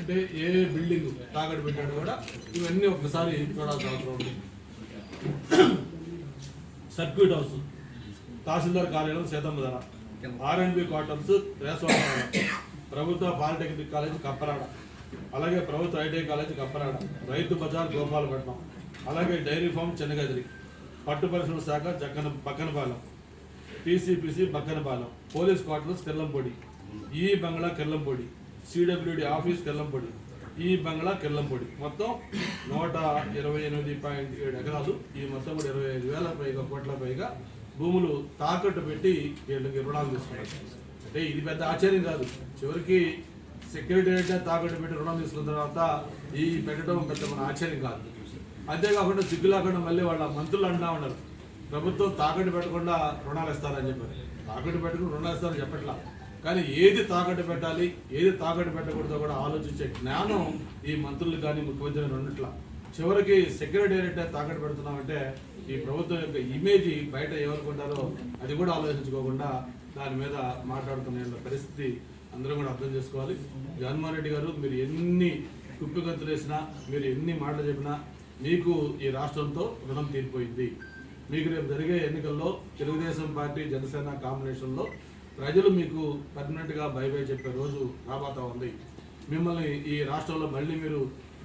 అంటే ఏ బిల్డింగ్ తాకట్టు పెట్టాడు కూడా ఇవన్నీ ఒకసారి చూడాల్సిన అవసరం ఉంది. Circuit house. తహసీల్దార్ కార్యాలయం సీతమ్మ ధర. ఆర్ఎండ్బి క్వార్టర్స్ రేసవాడ ప్రభుత్వ పాలిటెక్నిక్ కాలేజ్ కప్పరాడ. అలాగే ప్రభుత్వ ఐటీఐ కాలేజ్ కప్పరాడ. రైతు బజార్ గోపాలపట్నం. అలాగే డైరీ ఫామ్ చెన్నగదిరి పట్టు పరిశ్రమ శాఖ Jakkana Bakkanapalem. TCPC Bakkanapalem. Police quarters Kellampodi ఈ బంగ్లా కెల్లంపొడి సిడబ్ల్యూడి ఆఫీస్ కెల్లంపొడి ఈ బంగ్లా కెల్లంపొడి మొత్తం నూట ఇరవై ఎనిమిది పాయింట్ ఏడు ఎకరాలు. ఈ మొత్తం కూడా ఇరవై ఐదు వేల పైగా కోట్ల పైగా భూములు తాకట్టు పెట్టి వీళ్ళకి రుణాలు తీసుకున్నారు. అంటే ఇది పెద్ద ఆశ్చర్యం కాదు. చివరికి సెక్యూరిటీ తాకట్టు పెట్టి రుణం తీసుకున్న తర్వాత ఈ పెట్టడం పెద్ద మన ఆశ్చర్యం కాదు. అంతేకాకుండా సిగ్గు లేకుండా మళ్ళీ వాళ్ళ మంత్రులు అంటా ఉన్నారు. ప్రభుత్వం తాకట్టు పెట్టకుండా రుణాలు ఇస్తారని చెప్పారు. తాకట్టు పెట్టుకుని రుణాలు ఇస్తారని చెప్పట్లా. కానీ ఏది తాకట్టు పెట్టాలి ఏది తాకట్టు పెట్టకూడదో కూడా ఆలోచించే జ్ఞానం ఈ మంత్రులు కానీ ముఖ్యమంత్రి రెండిట్ల. చివరికి సెక్రటేరియట్ తాకట్టు పెడుతున్నామంటే ఈ ప్రభుత్వం యొక్క ఇమేజ్ బయట ఏమనుకుంటారో అది కూడా ఆలోచించుకోకుండా దాని మీద మాట్లాడుతున్న పరిస్థితి అందరూ కూడా అర్థం చేసుకోవాలి. జగన్మోహన్ రెడ్డి గారు మీరు ఎన్ని కుప్పిగంతులు వేసినా మీరు ఎన్ని మాటలు చెప్పినా మీకు ఈ రాష్ట్రంతో రుణం తీరిపోయింది. మీకు రేపు జరిగే ఎన్నికల్లో తెలుగుదేశం పార్టీ జనసేన కాంబినేషన్లో ప్రజలు మీకు పర్మనెంట్గా బై బై చెప్పే రోజు రాబోతా ఉంది. మిమ్మల్ని ఈ రాష్ట్రంలో మళ్ళీ మీరు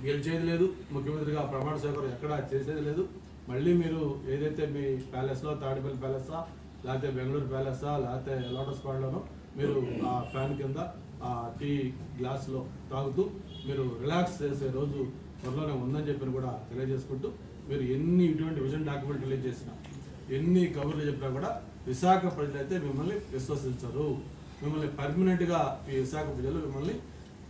గెలిచేది లేదు. ముఖ్యమంత్రిగా ప్రమాణ స్వీకారం ఎక్కడా చేసేది లేదు. మళ్ళీ మీరు ఏదైతే మీ ప్యాలెస్లో తాడిపల్లి ప్యాలెస్సా లేకపోతే బెంగళూరు ప్యాలెస్సా లేకపోతే లోటస్ పాడ్లోనో మీరు ఆ ఫ్యాన్ కింద ఆ టీ గ్లాస్లో తాగుతూ మీరు రిలాక్స్ చేసే రోజు త్వరలోనే ఉందని చెప్పి కూడా తెలియజేసుకుంటూ మీరు ఎన్ని ఇటువంటి విజన్ డాక్యుమెంట్ రిలీజ్ చేసినా ఎన్ని కబుర్లు చెప్పినా కూడా విశాఖ ప్రజలైతే మిమ్మల్ని విశ్వసించరు. మిమ్మల్ని పర్మనెంట్గా ఈ విశాఖ ప్రజలు మిమ్మల్ని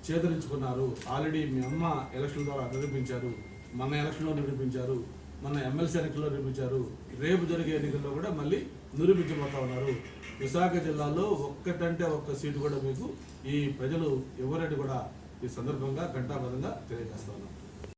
చేదరించుకున్నారు. ఆల్రెడీ మీ అమ్మ ఎలక్షన్ ద్వారా నిరూపించారు. మన ఎలక్షన్లో నిరూపించారు. మన ఎమ్మెల్సీ ఎన్నికల్లో నిరూపించారు. రేపు జరిగే ఎన్నికల్లో కూడా మళ్ళీ నిరూపించబోతా ఉన్నారు. విశాఖ జిల్లాలో ఒక్కటంటే ఒక్క సీటు కూడా మీకు ఈ ప్రజలు ఎవరని కూడా ఈ సందర్భంగా ఘంటాపదంగా తెలియజేస్తా ఉన్నారు